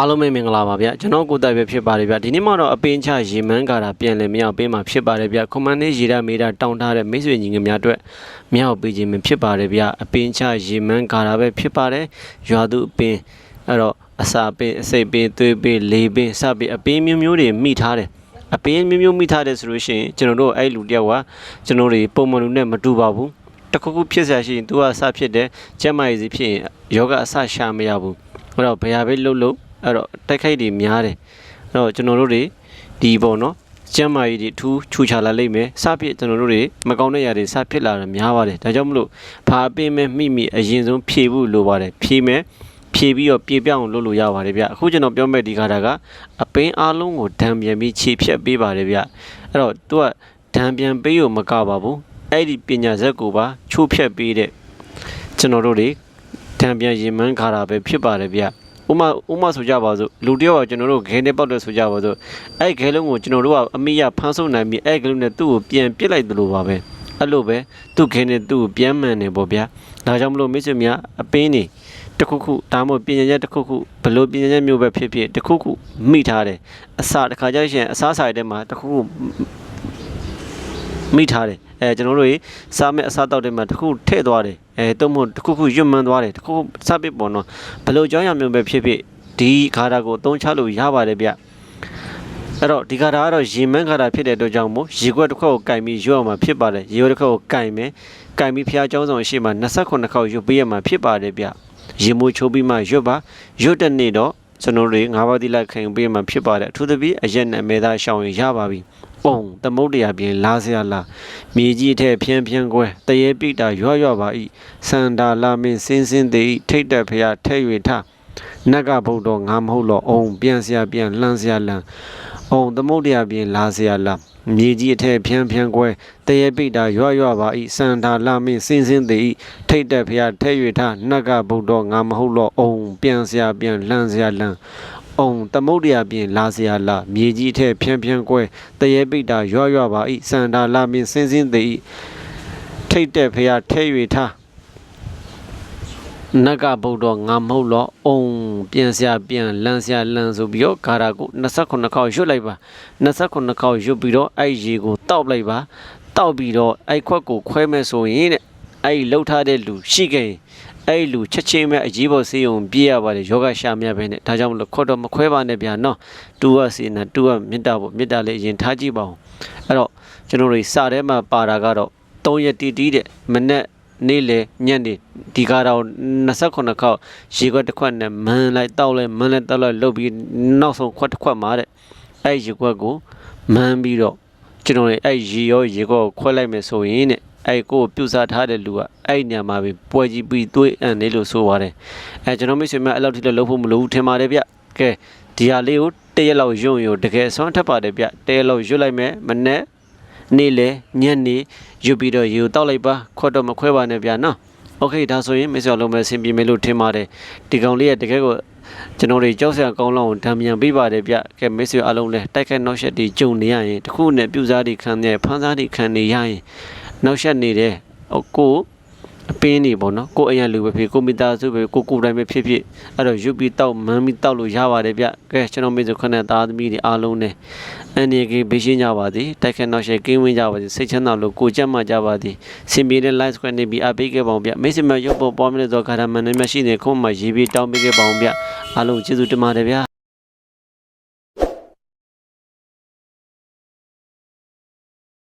အားလုံးပဲမင်္ဂလာပါဗျကျွန်တော်ကိုယ်တိုင်ပဲဖြစ်ပါတယ်ဗျဒီနေ့မှတော့အပင်ချရေမန်းကာတာပြန်လည်မြောက်ပေးမှာဖြစ်ပါတယ်ဗျကွန်မန်နေရေဒါမေဒါတောင်းထားတဲ့မိတ်ဆွေညီငယ်များအတွက်မြောက်ပေးခြင်းဖြစ်ပါတယ်ဗျအပင်ချရေမန်းကာတာပဲဖြစ်ပါတယ်ရွာသူအပင်အဲ့တော့အစာပင်အစိပ်ပင်သွေးပင်လေပင်စပင်အပင်မျိုးမျိုးတွေမိထားတယ်အပင်မျိုးမျိုးမိထားတယ်ဆိုလို့ရှိရင်ကျွန်တော်တို့အဲ့လူတယောက်ကကျွန်တော်တွေပုံမှန်လူနဲ့မတူပါဘူးတခုခုဖြစ်ဆက်ရှိရင် तू ကအစဖြစ်တယ်ကျက်မရည်စီဖြစ်ရင်ယောဂအစရှာမရဘူးအဲ့တော့ဘယ်ဟာပဲလှုပ်လှုပ် အဲ့တော့တိုက်ခိုက်တွေများတယ်အဲ့တော့ကျွန်တော်တို့တွေဒီပေါ့နော်ကျမ်းမာရေးတွေအထူးချူချလာလိမ့်မယ်စဖြစ်ကျွန်တော်တို့တွေမကောင်းတဲ့ຢာတွေစဖြစ်လာတာများပါတယ်ဒါကြောင့်မလို့ဘာအပင်မဲ့မိမိအရင်ဆုံးဖြေဖို့လိုပါတယ်ဖြေမယ်ဖြေပြီးတော့ပြေပြောင်းလုပ်လို့ရပါတယ်ဗျအခုကျွန်တော်ပြောမဲ့ဒီခါတာကအပင်အားလုံးကိုဒဏ်ပြန်ပြီးခြေဖြတ်ပေးပါတယ်ဗျအဲ့တော့သူကဒဏ်ပြန်ပေးရမကပါဘူးအဲ့ဒီပညာဇက်ကိုပါချိုးဖြတ်ပေးတဲ့ကျွန်တော်တို့တွေဒဏ်ပြန်ရင်မှန်းခါတာပဲဖြစ်ပါတယ်ဗျ ဥမာဥမာဆိုကြပါစို့လူတယောက်ကကျွန်တော်တို့ခဲနဲ့ပောက်တယ်ဆိုကြပါစို့အဲ့ခဲလုံးကိုကျွန်တော်တို့ကအမိရဖမ်းဆုပ်နိုင်ပြီးအဲ့ခဲလုံးနဲ့သူ့ကိုပြန်ပစ်လိုက်သလိုပါပဲအဲ့လိုပဲသူ့ခဲနဲ့သူ့ကိုပြန်မှန်နေပေါ့ဗျာဒါကြောင့်မလို့မိတ်ဆွေများအပင်းနေတစ်ခုခုဒါမှမဟုတ်ပညာရက်တစ်ခုခုဘလို့ပညာရက်မျိုးပဲဖြစ်ဖြစ်တစ်ခုခုမိထားတယ်အစာတစ်ခါကျရင်အစားဆိုင်ထဲမှာတစ်ခုခု မိထားတယ်အဲကျွန်တော်တို့ရေစားမဲ့အစားတောက်တွေမှာတစ်ခုထည့်သွားတယ်အဲတုံးမို့တစ်ခုခုရွတ်မှန်းသွားတယ်တစ်ခုခုစပစ်ပေါ်တော့ဘလို့ကြောင်းရမျိုးပဲဖြစ်ဖြစ်ဒီခါတာကိုအသုံးချလို့ရပါတယ်ဗျအဲ့တော့ဒီခါတာကတော့ရေမန်းခါတာဖြစ်တဲ့အတွက်ကြောင့်မို့ရေခွက်တစ်ခွက်ကိုကင်ပြီးရွတ်အောင်မှာဖြစ်ပါတယ်ရေခွက်တစ်ခွက်ကိုကင်မယ်ကင်ပြီးဖျားเจ้าဆောင်ရှိမှ28ခေါက်ရွတ်ပေးရမှာဖြစ်ပါတယ်ဗျရေမိုးချိုးပြီးမှရွတ်ပါရွတ်တဲ့နေ့တော့ ကျွန်တော်တို့ငါးပါးတိလိုက်ခင်ပေးမှဖြစ်ပါတယ်အထူးသဖြင့်အရက်နဲ့အမဲသားရှောင်ရင်ရပါပြီပုံသမုတ်တရားပြင်လာစရာလားမြေကြီးထဲဖြန်းဖြန်းကွဲတရေပိတာရွရွပါဤစန္ဒာလာမင်းစင်းစင်းသေးထိတ်တက်ဖျားထဲ့၍ထနတ်ကဘုတ်တော်ငါမဟုတ်တော့အောင်ပြန်စရာပြန်လှမ်းစရာလှမ်းအောင်သမုတ်တရားပြင်လာစရာလား မြေကြီးအထက်ဖြန်းဖြန်းကွဲတရေပိတာရွရွပါဤစန္ဒာလာမင်းစင်းစင်းသေးထိတ်တက်ဖျားထဲ့၍ထနတ်ကဘုတ်တော်ငါမဟုတ်တော့အောင်ပြန်စရာပြန်လှမ်းစရာလှမ်းအောင်သမုတ်တရားပြင်လာစရာလာမြေကြီးအထက်ဖြန်းဖြန်းကွဲတရေပိတာရွရွပါဤစန္ဒာလာမင်းစင်းစင်းသေးထိတ်တက်ဖျားထဲ့၍ထ နတ်ကဗုဒ္ဓငါမဟုတ်တော့အုံပြန်စရာပြန်လန်းစရာလန်းဆိုပြီးတော့ဂါရာကို28ခေါက်ရွတ်လိုက်ပါ28ခေါက်ရွတ်ပြီးတော့အဲ့ရေကိုတောက်လိုက်ပါတောက်ပြီးတော့အဲ့ခွက်ကိုခွဲမဲ့ဆိုရင်တဲ့အဲ့လှုပ်ထားတဲ့လူရှိခဲ့ရင်အဲ့လူချက်ချင်းပဲအကြီးပေါ်စေးုံပြေးရပါတယ်ယောဂရှာမြတ်ပဲနဲ့ဒါကြောင့်မလို့ခွတ်တော့မခွဲပါနဲ့ဗျာနော်တူကစေနာတူကမေတ္တာပေါ့မေတ္တာလေးအရင်ထားကြည့်ပါဦးအဲ့တော့ကျွန်တော်တို့စထဲမှာပါတာကတော့3ရက်တီးတီးတဲ့မနေ့ နေ့လေညနေဒီကတော့28ခေါက်ရေခွက်တစ်ခွက်နဲ့မန်းလိုက်တောက်လိုက်မန်းလိုက်တောက်လိုက်လုပ်ပြီးနောက်ဆုံးခွက်တစ်ခွက်မှာတဲ့အဲ့ရေခွက်ကိုမန်းပြီးတော့ကျွန်တော်လည်းအဲ့ရေရောရေခွက်ကိုခွက်လိုက်မယ်ဆိုရင်တဲ့အဲ့ကိုပြုတ်စားထားတဲ့လူကအဲ့ညမှာပဲပွဲကြီးပြီးသွေးအံ့နေလို့ဆိုပါတယ်အဲကျွန်တော်မိတ်ဆွေများအဲ့လောက်ထိလည်းလုပ်ဖို့မလိုဘူးထင်ပါတယ်ဗျကဲဒီဟာလေးကိုတရက်လောက်ယွံ့ယွံ့တကယ်ဆွမ်းထပ်ပါတယ်ဗျတရက်လောက်ရွတ်လိုက်မယ်မနေ့ နေ့လေညနေယူပြီးတော့ယူတောက်လိုက်ပါခွတ်တော့မခွဲပါနဲ့ဗျာနော်โอเคဒါဆိုရင်မစ္စယောလုံးမဲ့ဆင်ပြေမယ်လို့ထင်ပါတယ်ဒီကောင်လေးရဲ့တကယ်ကိုကျွန်တော်တွေကြောက်စရာကောင်းလောက်ဓာမြန်ပေးပါတယ်ဗျကဲမစ္စယောအလုံးလဲတိုက်ခိုက်နောက်ဆက်တွေကြုံနေရရင်တခုနဲ့ပြူစားတွေခံနေဖန်းစားတွေခံနေရရင်နောက်ဆက်နေတယ်ဟိုကို အပင်းနေပေါ့နော်ကိုအရန်လူပဲဖြစ်ကိုမိသားစုပဲကိုကိုတိုင်းပဲဖြစ်ဖြစ်အဲ့တော့ယူပြီးတောက်မန်းပြီးတောက်လို့ရပါတယ်ဗျကဲကျွန်တော်မေဆိုခနဲ့သားသမီးတွေအားလုံးနဲ့အန်ဒီကေဘေးရှင်းကြပါသည်တိုက်ခက်နောက်ရှယ်ကင်းဝင်းကြပါသည်စိတ်ချမ်းသာလို့ကိုကြက်မှကြပါသည်စင်ပြေတဲ့ live square နေပြီးအပေးခဲ့ပါအောင်ဗျမိတ်ဆွေများရုပ်ပေါ်ပေါ်မလို့သောကာရမန်နဲ့မရှိနေခုမှရေးပြီးတောင်းပေးခဲ့ပါအောင်ဗျအားလုံးကျေးဇူးတင်ပါတယ်ဗျ